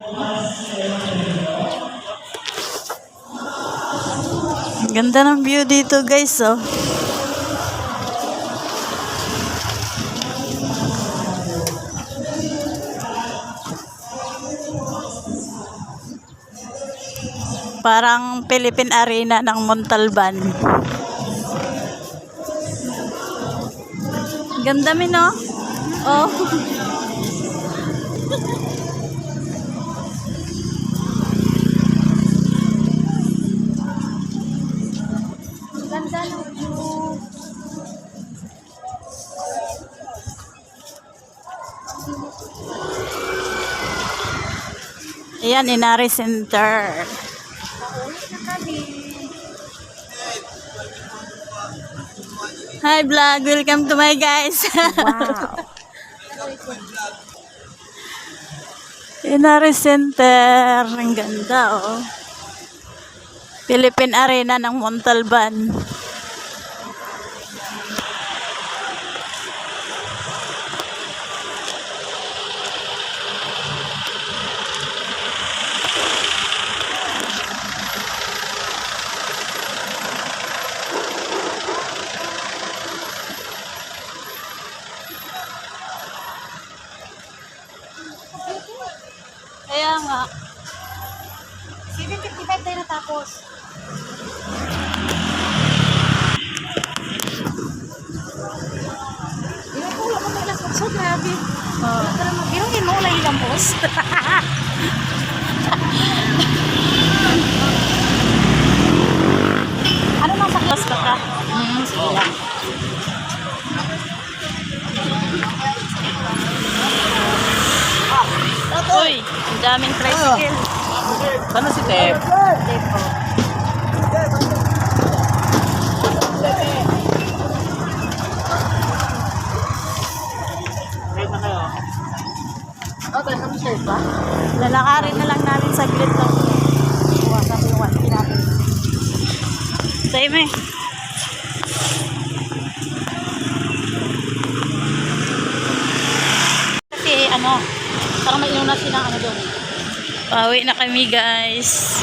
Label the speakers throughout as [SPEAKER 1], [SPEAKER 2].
[SPEAKER 1] Ganda ng view dito guys oh. Parang Philippine Arena ng Montalban. Ganda min no? Oh. Ayan, Inari Center. Hi vlog, welcome to my guys.
[SPEAKER 2] Wow.
[SPEAKER 1] Inari Center, ang ganda oh. Philippine Arena ng Montalban. Kaya nga,
[SPEAKER 2] 755 tayo natapos. Hindi ko wala ko may lasot. So, grabe.
[SPEAKER 1] oh,
[SPEAKER 2] Pero mag-irong mo, wala ilang boss. ano nang sakit?
[SPEAKER 1] basta ka.
[SPEAKER 2] Hmm, sige lang.
[SPEAKER 1] Daming tricycle.
[SPEAKER 3] Si Tep?
[SPEAKER 2] Depo.
[SPEAKER 3] Kahit na tayo kami shirt ba?
[SPEAKER 1] Lalakarin na lang namin saglit to.
[SPEAKER 2] Iwasan mo yung one natin.
[SPEAKER 1] Time eh.
[SPEAKER 2] Kasi ano, parang may inunas silang ano doon.
[SPEAKER 1] Pauwi na kami guys.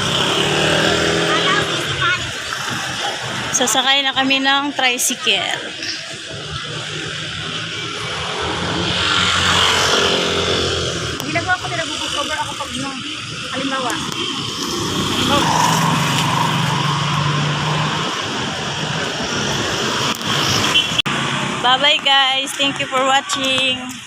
[SPEAKER 1] Sasakay na kami ng tricycle.
[SPEAKER 2] Ginagawa ko nila cover ako pag nung halimbawa.
[SPEAKER 1] Bye bye guys. Thank you for watching.